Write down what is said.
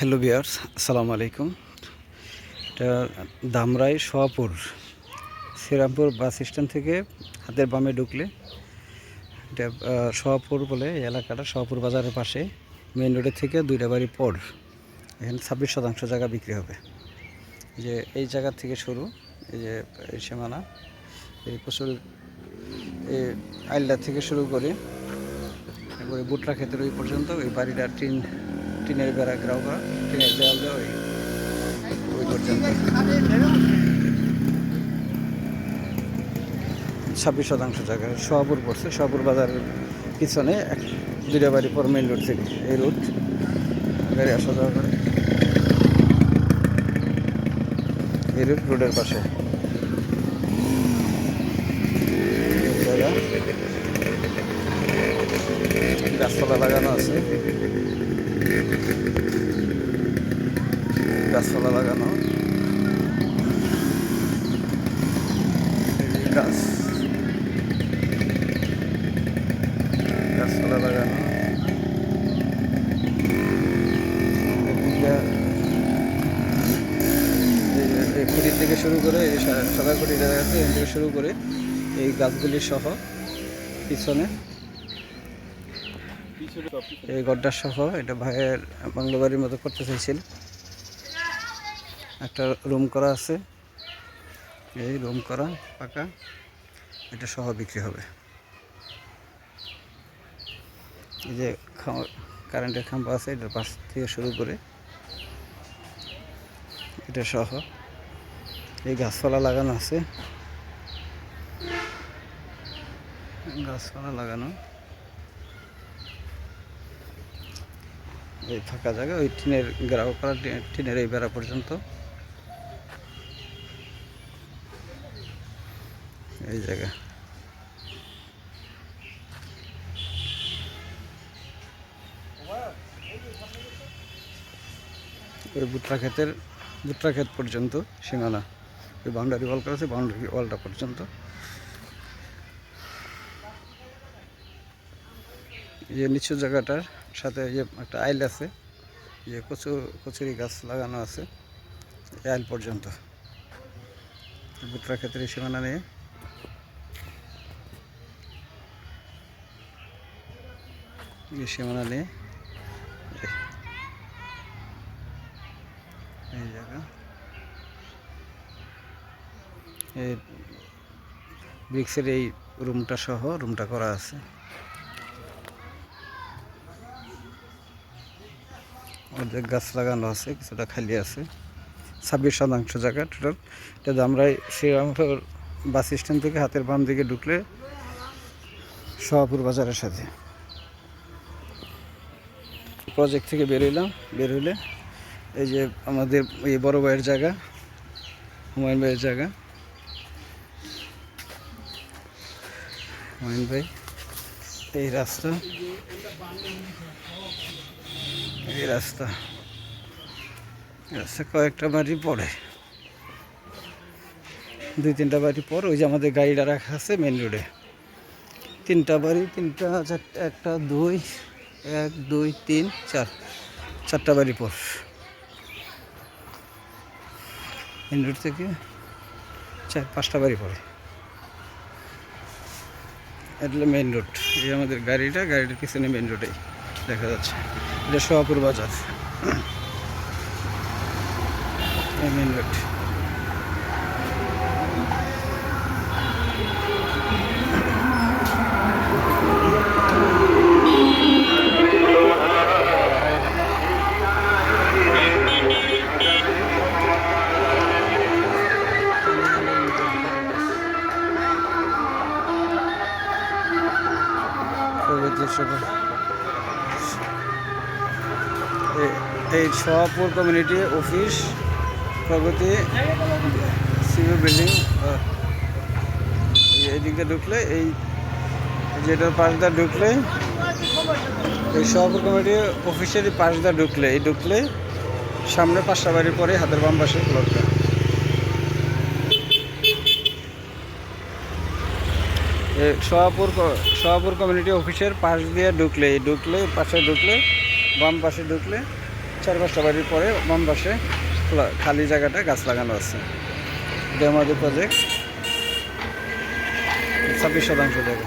Hello বিয়ার্স আসসালামু আলাইকুম। এটা দামরাই সোয়াপুর শ্রীরামপুর বাস স্ট্যান্ড থেকে হাতের বামে ঢুকলে। এটা সোয়াপুর বলে এলাকাটা সোয়াপুর বাজারের পাশে মেন রোডের থেকে দুইটা বাড়ি পর। এখানে ছাব্বিশ শতাংশ জায়গা বিক্রি হবে। যে এই জায়গা থেকে শুরু, এই যে এই সীমানা, এই প্রচুর এই আইলদা থেকে শুরু করে বুটরা ক্ষেতের ওই পর্যন্ত, ওই বাড়িটা টিন টিনের বেড়া গ্রাও করা টিনের দেওয়াল দেওয়া ওই ওই পর্যন্ত। ছাব্বিশ শতাংশ জায়গা সোহাপুর পড়ছে। সোহাপুর বাজারের পিছনে এক দুইটা বাড়ি পর মেন রোড থেকে এই রোড গাড়ি আসা যাওয়া করে। এই রোড রোডের পাশে এই জায়গা গাছপালা লাগানো আছে গাছপালা লাগানো। গাছ। গাছপালা লাগানো। খুঁটির থেকে শুরু করে এই সাদা খুঁটি দেখা যাচ্ছে এখান থেকে শুরু করে এই গাছগুলি সহ পিছনে। এই গড্ডার সহ, এটা ভাইয়ের বাংলো বাড়ির মতো করতে চাইছিল। একটা রুম করা আছে। এই রুম করা, পাকা। এটা সহ বিক্রি হবে। এই যে কারেন্টের খাম্পা আছে, এটার পাশ থেকে শুরু করে এটা সহ। এই গাছপালা লাগানো আছে। গাছপালা লাগানো। এই ফাঁকা জায়গা, ওই টিনের গ্রাহ করা টিনের এই বেড়া পর্যন্ত। এই জায়গা। ওই বুটরা ক্ষেতের, বুটরা ক্ষেত পর্যন্ত সীমানা ওই বাউন্ডারি ওয়াল করা আছে, বাউন্ডারি ওয়ালটা পর্যন্ত। যে নিচু জায়গাটার সাথে যে একটা আইল আছে। যে কচু, কচুরি গাছ লাগানো আছে আইল পর্যন্ত। বুটরা ক্ষেত্রে সীমানা নিয়ে। এই সীমানা নিয়ে এই- জায়গা। এই ব্রিক্সের এই রুমটা সহ রুমটা করা আছে। অর্ধেক গাছ লাগানো আছে, কিছুটা খালি আছে। ছাব্বিশ শতাংশ জায়গা টোটাল এটা আমরা শ্রীরামপুর বাস স্ট্যান্ড থেকে হাতের বাম দিকে ঢুকলে সোহাপুর বাজারের সাথে। প্রজেক্ট থেকে বেরোইলাম বের হইলে এই যে আমাদের এই বড় ভাইয়ের জায়গা, হুমায়ুন ভাইয়ের জায়গা। হুমায়ুন ভাই, এই রাস্তা। এই রাস্তা। রাস্তা কয়েকটা বাড়ি পড়ে। দুই তিনটা বাড়ি পর ওই যে আমাদের গাড়িটা রাখা আছে মেন রোডে তিনটা বাড়ি, তিনটা, চারটা, একটা, দুই। এক, দুই, তিন, চার। চারটা বাড়ি পর। মেন রোড থেকে চার, পাঁচটা বাড়ি পড়ে এটা মেন রোড। এই আমাদের গাড়িটা, গাড়িটার পিছনে মেন রোডেই দেখা যাচ্ছে। এটা সোহাপুর বাজার। Main road. সভা এই Sohapur community office Pragati civil building এই ঢুকলে, এই যেটার পাশ দিয়ে ঢুকলে, এই সোহাপুর কমিউনিটি অফিসের পাশ দিয়ে ঢুকলে, এই ঢুকলে সামনে পাঁচটা বাড়ির পরে হাতের বাম পাশে প্লটটা সোহাপুর সোহাপুর কমিউনিটি অফিসের পাশ দিয়ে ঢুকলে ঢুকলে, পাশে ঢুকলে, বাম পাশে ঢুকলে, চার পাঁচটা বাড়ির পরে বাম পাশে খোলা জায়গাটা গাছ লাগানো আছে। ডেমাদি প্রজেক্ট ছাব্বিশ শতাংশ জায়গা।